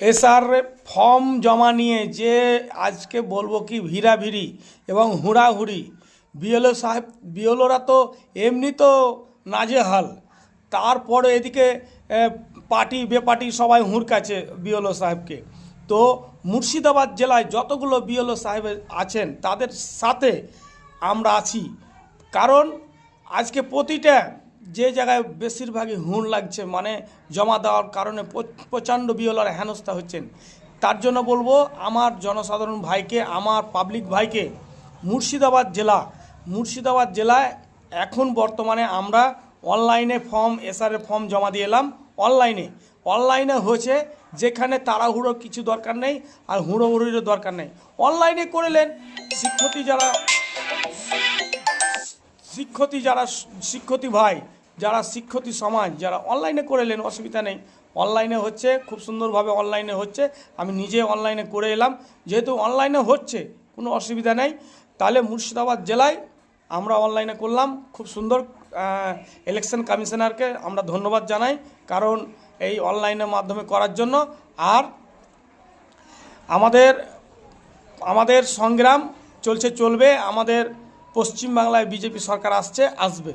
SR form জমা নিয়ে যে আজকে বলব কি ভিড়াভিড়ি এবং হুড়াহুড়ি। বিএলও সাহেব, বিএলওরা তো এমনি তো নাজেহাল। তারপরে এদিকে পার্টি, বেপার্টি সবাই হুড়কাছে বিএলও সাহেবকে। তো মুর্শিদাবাদ জেলায় যতগুলো বিএলও সাহেব আছেন, তাদের সাথে আমরা আছি। কারণ আজকে প্রতিটা যে জায়গায় বেশিরভাগই হুঁড় লাগছে মানে জমা দেওয়ার কারণে প্র- প্রচণ্ড বিওলার হেনস্থা হচ্ছেন। তার জন্য বলব, আমার জনসাধারণ ভাইকে, আমার পাবলিক ভাইকে, মুর্শিদাবাদ জেলা, মুর্শিদাবাদ জেলায় এখন বর্তমানে আমরা অনলাইনে ফর্ম এসআরের ফর্ম জমা দিয়ে এলাম, অনলাইনে। অনলাইনে হয়েছে, যেখানে তাড়াহুড়ো কিছু দরকার নেই আর হুড়োহুড়িরও দরকার নেই। অনলাইনে করলেন শিক্ষার্থী যারা শিক্ষার্থী যারা, শিক্ষার্থী ভাই যারা শিক্ষার্থী সমাজ, যারা অনলাইনে করেলেন অসুবিধা নেই। অনলাইনে হচ্ছে, খুব সুন্দরভাবে অনলাইনে হচ্ছে। আমি নিজে অনলাইনে করে এলাম। যেহেতু অনলাইনে হচ্ছে, কোনো অসুবিধা নেই। তাহলে মুর্শিদাবাদ জেলায় আমরা অনলাইনে করলাম। খুব সুন্দর ইলেকশন কমিশনারকে আমরা ধন্যবাদ জানাই কারণ এই অনলাইনের মাধ্যমে করার জন্য। আর আমাদের আমাদের সংগ্রাম চলছে, চলবে। আমাদের পশ্চিমবাংলায় বিজেপি সরকার আসছে, আসবে।